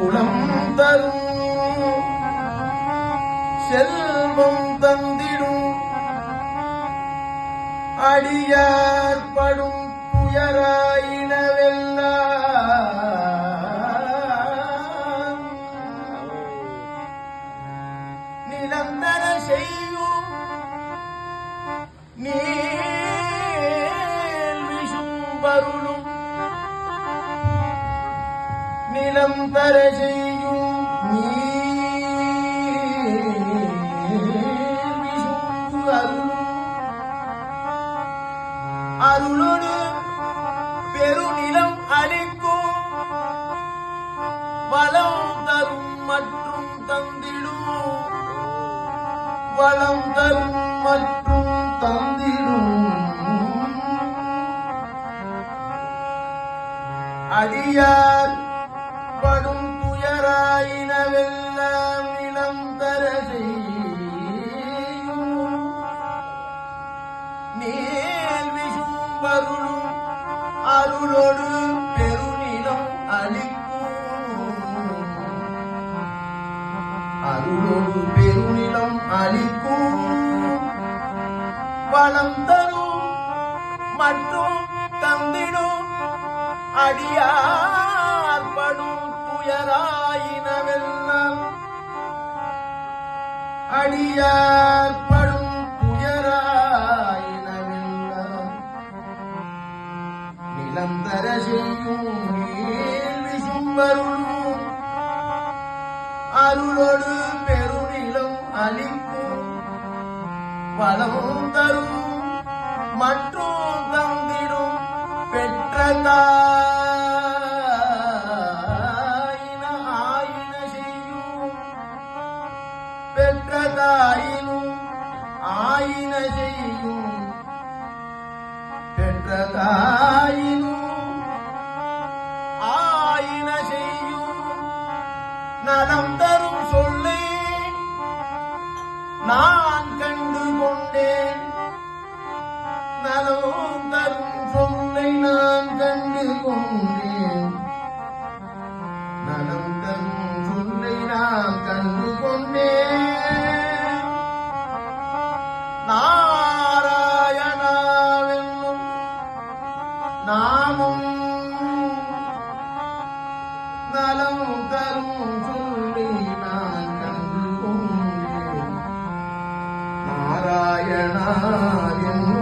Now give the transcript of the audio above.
குலம் தரும் செல்வம் தந்திடும். அடியார் படும் துயராயினவெல்லாம் நிரந்தர செய்யும் நீ விஷும் பருளும் நிலம் தர செய்யும் நீல் விஷும் அருளும் அருளோடு பெருநிலம் அளிக்கும் வளம் தரும் மற்றும் தந்திடும் வளம் தரும் அருளோடு பெருநிலம் அளிக்கும் அருளோடு பெருநிலம் அளிக்கும் வளம் தரும் மற்றும் தந்திடும். அடியார் துயராயினவெல்லாம். அடியார் நிலந்தர செய்யும் மேல் விசும்பருளும் அருளோடு பெருநிலம் அளிக்கும் வளமும் தரும் மற்றும் தந்திடும் பெற்றதா தாயின ஆயின செய்யும் பெற்றதா நலம் தரும் சொல்லை. நான் கண்டு கொண்டேன். நலம் தரும் சொல்லை நான் கண்டு கொண்டேன். நலம் தரும் சொல்லை நான் கண்டு கொண்டேன். நாராயணாவென்னும் நாமும் நலம் தரும் കാണാൻ